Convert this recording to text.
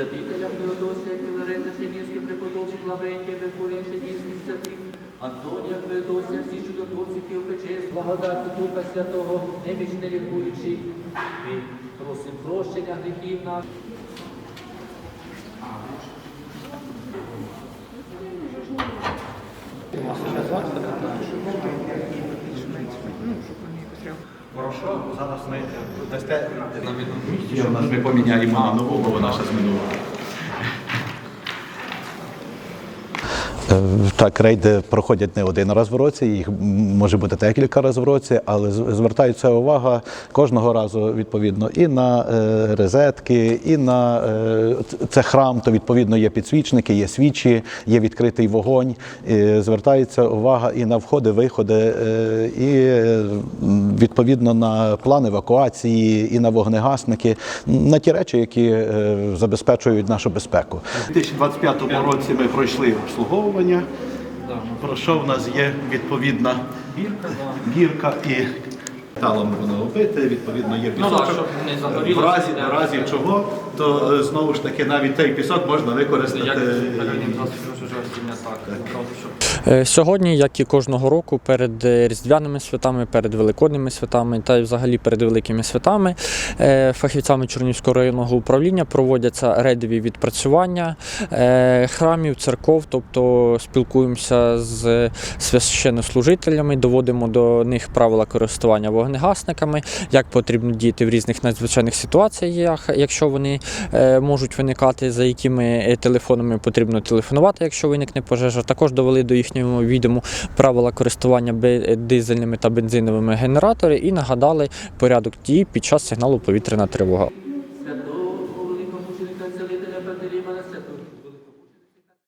святителя Феодосія, Філарета, Шемірське, преподобні, Лаврентія, Меркурія, Шемірських святих, Антонія, Феодосія, всі чудотворці, Киопечест, благодаті Духа Святого, немічне лікуючий. Ми просимо прощення гріхів наших. Хорошо, зараз ми дасте на місці, що нас ми поміняємо на нову, бо вона ще змінила. Е, Так, рейди проходять не один раз в році, їх може бути декілька разів в році, але звертається увага кожного разу відповідно і на е, розетки, і на е, це храм, то відповідно є підсвічники, є свічі, є відкритий вогонь. І звертається увага і на входи, виходи, е, і е, відповідно на план евакуації, і на вогнегасники, на ті речі, які е, забезпечують нашу безпеку. У 2025 році ми пройшли обслуговування. Про що в нас є відповідна гірка і талом воно оббите, відповідно є Ну так, щоб не в разі, в разі чого, то е, знову ж таки навіть цей пісок можна використати. Як не так. Одразу, щоб Е, Сьогодні, як і кожного року, перед е, різдвяними святами, перед великодними святами та й взагалі перед великими святами е, фахівцями Чорнівського районного управління проводяться рейдові відпрацювання е, храмів, церков, тобто спілкуємося з священнослужителями, доводимо до них правила користування вогнегасниками, як потрібно діяти в різних надзвичайних ситуаціях, якщо вони е, можуть виникати, за якими е, телефонами потрібно телефонувати, якщо виникне пожежа. Також довели до їхнього відому правила користування бе- дизельними та бензиновими генераторами і нагадали порядок дій під час сигналу повітряна тривога.